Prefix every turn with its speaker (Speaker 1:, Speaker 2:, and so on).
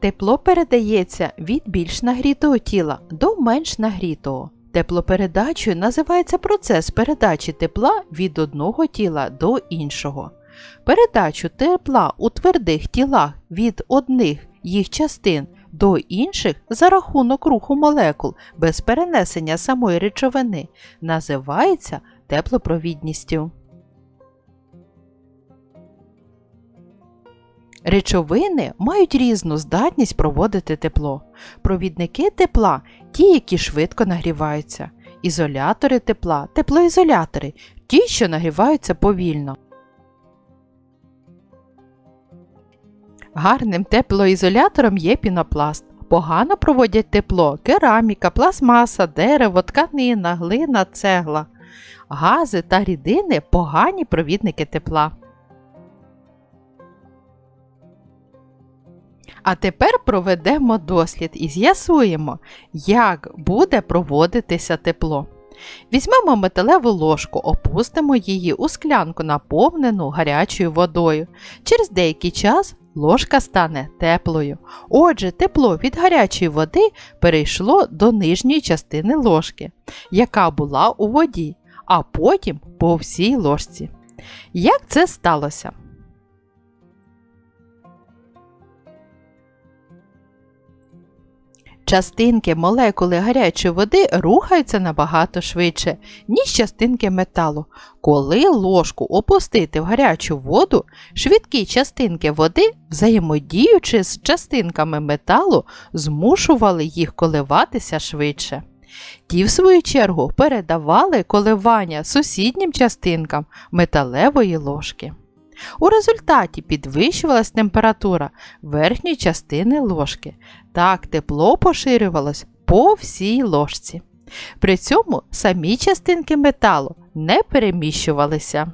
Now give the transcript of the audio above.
Speaker 1: Тепло передається від більш нагрітого тіла до менш нагрітого. Теплопередачею називається процес передачі тепла від одного тіла до іншого. Передачу тепла у твердих тілах від одних їх частин до інших за рахунок руху молекул без перенесення самої речовини називається теплопровідністю. Речовини мають різну здатність проводити тепло. Провідники тепла ті, які швидко нагріваються. Ізолятори тепла, теплоізолятори ті, що нагріваються повільно. Гарним теплоізолятором є пінопласт. Погано проводять тепло кераміка, пластмаса, дерево, тканина, глина, цегла. Гази та рідини погані провідники тепла. А тепер проведемо дослід і з'ясуємо, як буде проводитися тепло. Візьмемо металеву ложку, опустимо її у склянку, наповнену гарячою водою. Через деякий час ложка стане теплою. Отже, тепло від гарячої води перейшло до нижньої частини ложки, яка була у воді, а потім по всій ложці. Як це сталося? Частинки молекули гарячої води рухаються набагато швидше, ніж частинки металу. Коли ложку опустити в гарячу воду, швидкі частинки води, взаємодіючи з частинками металу, змушували їх коливатися швидше. Ті, в свою чергу, передавали коливання сусіднім частинкам металевої ложки. У результаті підвищувалась температура верхньої частини ложки. Так тепло поширювалось по всій ложці. При цьому самі частинки металу не переміщувалися.